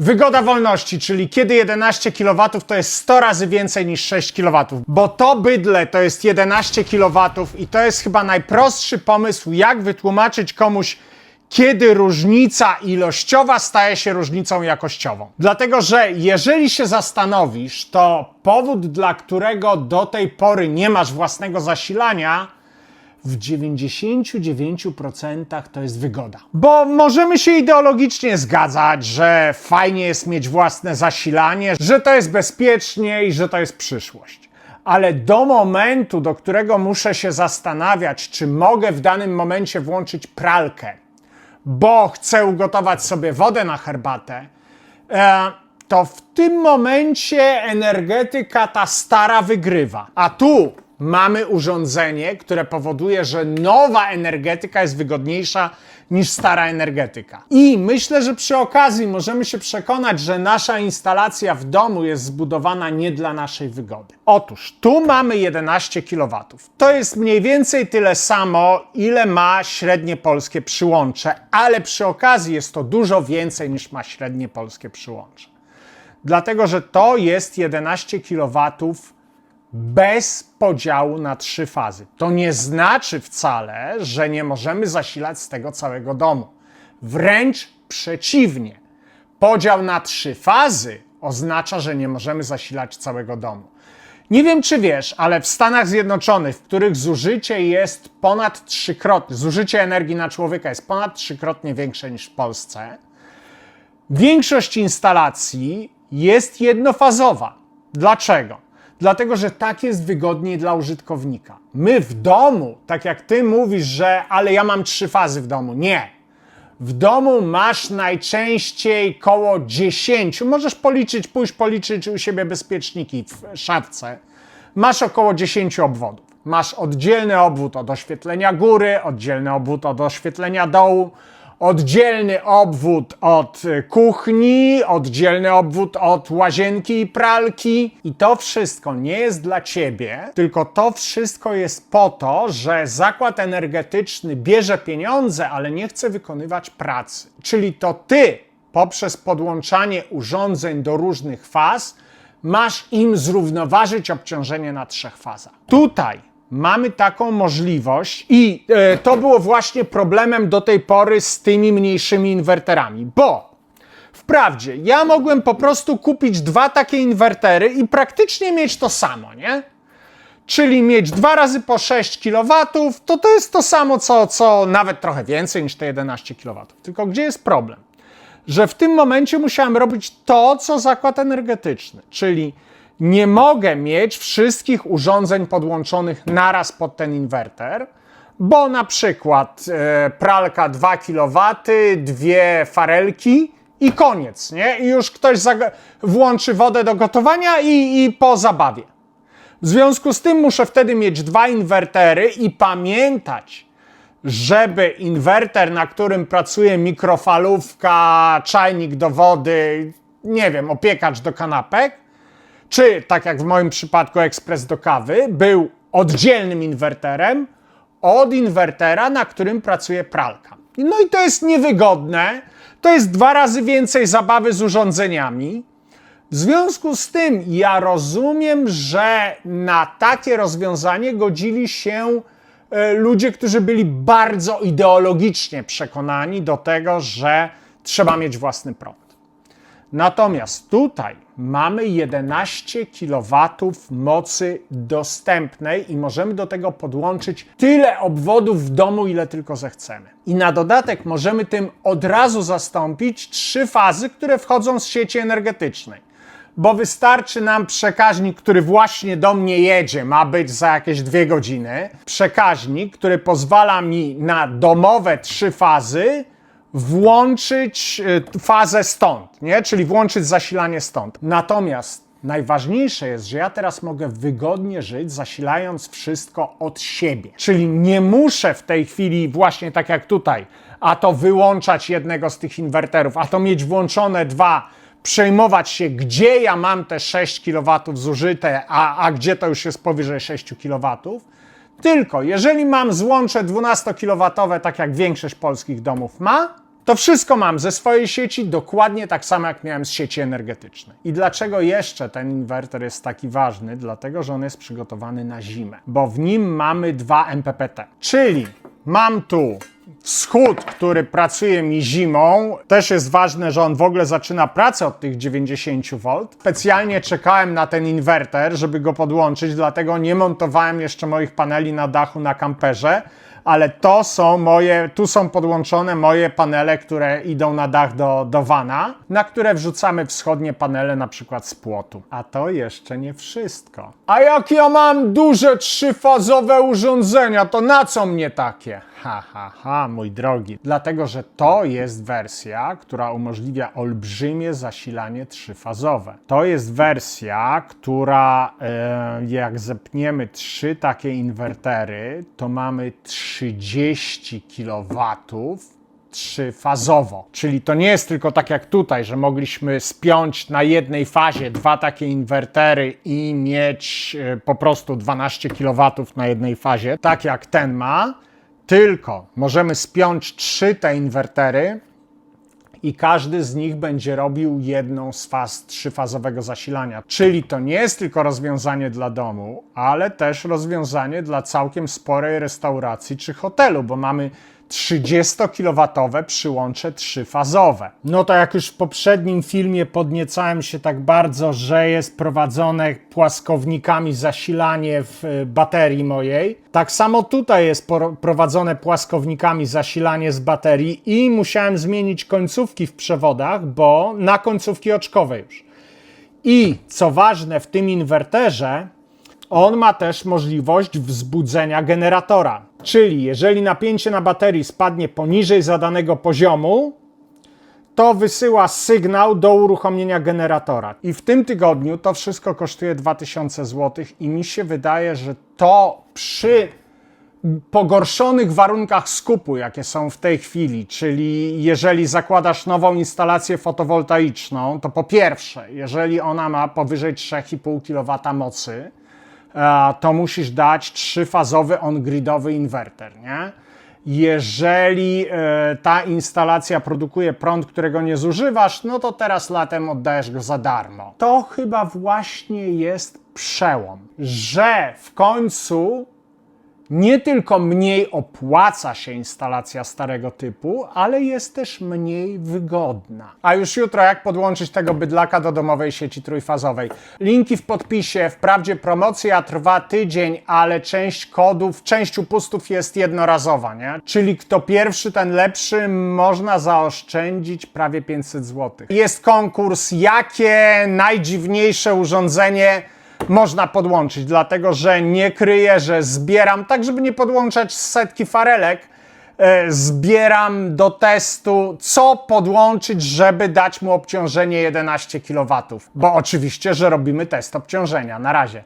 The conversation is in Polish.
Wygoda wolności, czyli kiedy 11 kW to jest 100 razy więcej niż 6 kW, bo to bydle to jest 11 kW i to jest chyba najprostszy pomysł, jak wytłumaczyć komuś, kiedy różnica ilościowa staje się różnicą jakościową. Dlatego, że jeżeli się zastanowisz, to powód, dla którego do tej pory nie masz własnego zasilania, w 99% to jest wygoda. Bo możemy się ideologicznie zgadzać, że fajnie jest mieć własne zasilanie, że to jest bezpiecznie i że to jest przyszłość. Ale do momentu, do którego muszę się zastanawiać, czy mogę w danym momencie włączyć pralkę, bo chcę ugotować sobie wodę na herbatę, e, to w tym momencie energetyka ta stara wygrywa. A tu mamy urządzenie, które powoduje, że nowa energetyka jest wygodniejsza niż stara energetyka. I myślę, że przy okazji możemy się przekonać, że nasza instalacja w domu jest zbudowana nie dla naszej wygody. Otóż tu mamy 11 kW. To jest mniej więcej tyle samo, ile ma średnie polskie przyłącze, ale przy okazji jest to dużo więcej niż ma średnie polskie przyłącze. Dlatego, że to jest 11 kW bez podziału na trzy fazy. To nie znaczy wcale, że nie możemy zasilać z tego całego domu. Wręcz przeciwnie. Podział na trzy fazy oznacza, że nie możemy zasilać całego domu. Nie wiem, czy wiesz, ale w Stanach Zjednoczonych, w których zużycie jest ponad trzykrotnie, zużycie energii na człowieka jest ponad trzykrotnie większe niż w Polsce, Większość instalacji jest jednofazowa. Dlaczego? Dlatego, że tak jest wygodniej dla użytkownika. My w domu, tak jak ty mówisz, że ale ja mam trzy fazy w domu. Nie. W domu masz najczęściej koło 10, możesz policzyć, pójść policzyć u siebie bezpieczniki w szafce. Masz około 10 obwodów. Masz oddzielny obwód od oświetlenia góry, oddzielny obwód od oświetlenia dołu, oddzielny obwód od kuchni, oddzielny obwód od łazienki i pralki. I to wszystko nie jest dla ciebie, tylko to wszystko jest po to, że zakład energetyczny bierze pieniądze, ale nie chce wykonywać pracy. Czyli to ty poprzez podłączanie urządzeń do różnych faz masz im zrównoważyć obciążenie na trzech fazach. Tutaj mamy taką możliwość i e, to było właśnie problemem do tej pory z tymi mniejszymi inwerterami, bo wprawdzie ja mogłem po prostu kupić dwa takie inwertery i praktycznie mieć to samo, nie? Czyli mieć dwa razy po 6 kW, to to jest to samo, co, co nawet trochę więcej niż te 11 kW. Tylko gdzie jest problem? Że w tym momencie musiałem robić to, co zakład energetyczny, czyli nie mogę mieć wszystkich urządzeń podłączonych naraz pod ten inwerter, bo na przykład e, pralka 2 kW, dwie farelki i koniec, nie? I już ktoś włączy wodę do gotowania i, i po zabawie. W związku z tym muszę wtedy mieć dwa inwertery i pamiętać, żeby inwerter, na którym pracuje mikrofalówka, czajnik do wody, nie wiem, opiekacz do kanapek, czy tak jak w moim przypadku ekspres do kawy, był oddzielnym inwerterem od inwertera, na którym pracuje pralka. No i to jest niewygodne, to jest dwa razy więcej zabawy z urządzeniami. W związku z tym ja rozumiem, że na takie rozwiązanie godzili się e, ludzie, którzy byli bardzo ideologicznie przekonani do tego, że trzeba mieć własny prąd. Natomiast tutaj mamy 11 kW mocy dostępnej i możemy do tego podłączyć tyle obwodów w domu, ile tylko zechcemy. I na dodatek możemy tym od razu zastąpić trzy fazy, które wchodzą z sieci energetycznej. Bo wystarczy nam przekaźnik, który właśnie do mnie jedzie, ma być za jakieś dwie godziny. Przekaźnik, który pozwala mi na domowe trzy fazy włączyć y, fazę stąd, nie? czyli włączyć zasilanie stąd. Natomiast najważniejsze jest, że ja teraz mogę wygodnie żyć, zasilając wszystko od siebie. Czyli nie muszę w tej chwili, właśnie tak jak tutaj, a to wyłączać jednego z tych inwerterów, a to mieć włączone dwa, przejmować się, gdzie ja mam te 6 kW zużyte, a, a gdzie to już jest powyżej 6 kW. Tylko jeżeli mam złącze 12 kW, tak jak większość polskich domów ma, To wszystko mam ze swojej sieci, dokładnie tak samo jak miałem z sieci energetycznej. I dlaczego jeszcze ten inwerter jest taki ważny? Dlatego, że on jest przygotowany na zimę, bo w nim mamy dwa MPPT. Czyli mam tu wschód, który pracuje mi zimą. Też jest ważne, że on w ogóle zaczyna pracę od tych 90 V. Specjalnie czekałem na ten inwerter, żeby go podłączyć, dlatego nie montowałem jeszcze moich paneli na dachu na kamperze. Ale to są moje, tu są podłączone moje panele, które idą na dach do, do wana, na które wrzucamy wschodnie panele, na przykład z płotu. A to jeszcze nie wszystko. A jak ja mam duże trzyfazowe urządzenia, to na co mnie takie? Ha, ha, ha, mój drogi. Dlatego, że to jest wersja, która umożliwia olbrzymie zasilanie trzyfazowe. To jest wersja, która e, jak zepniemy trzy takie inwertery, to mamy 30 kW trzyfazowo. Czyli to nie jest tylko tak jak tutaj, że mogliśmy spiąć na jednej fazie dwa takie inwertery i mieć e, po prostu 12 kW na jednej fazie, tak jak ten ma, tylko możemy spiąć trzy te inwertery i każdy z nich będzie robił jedną z faz trzyfazowego zasilania. Czyli to nie jest tylko rozwiązanie dla domu, ale też rozwiązanie dla całkiem sporej restauracji czy hotelu, bo mamy 30-kilowatowe przyłącze trzyfazowe. No to jak już w poprzednim filmie podniecałem się tak bardzo, że jest prowadzone płaskownikami zasilanie w y, baterii mojej, tak samo tutaj jest prowadzone płaskownikami zasilanie z baterii i musiałem zmienić końcówki w przewodach, bo na końcówki oczkowe już. I co ważne, w tym inwerterze on ma też możliwość wzbudzenia generatora. Czyli jeżeli napięcie na baterii spadnie poniżej zadanego poziomu, to wysyła sygnał do uruchomienia generatora. I w tym tygodniu to wszystko kosztuje 2000 zł i mi się wydaje, że to przy pogorszonych warunkach skupu, jakie są w tej chwili, czyli jeżeli zakładasz nową instalację fotowoltaiczną, to po pierwsze, jeżeli ona ma powyżej 3,5 kW mocy, to musisz dać trzyfazowy on-gridowy inwerter, nie? Jeżeli e, ta instalacja produkuje prąd, którego nie zużywasz, no to teraz latem oddajesz go za darmo. To chyba właśnie jest przełom, że w końcu nie tylko mniej opłaca się instalacja starego typu, ale jest też mniej wygodna. A już jutro jak podłączyć tego bydlaka do domowej sieci trójfazowej. Linki w podpisie. Wprawdzie promocja trwa tydzień, ale część kodów, część upustów jest jednorazowa, nie? Czyli kto pierwszy, ten lepszy, można zaoszczędzić prawie 500 zł. Jest konkurs, jakie najdziwniejsze urządzenie można podłączyć, dlatego że nie kryję, że zbieram, tak żeby nie podłączać setki farelek, e, zbieram do testu, co podłączyć, żeby dać mu obciążenie 11 kW. Bo oczywiście, że robimy test obciążenia. Na razie.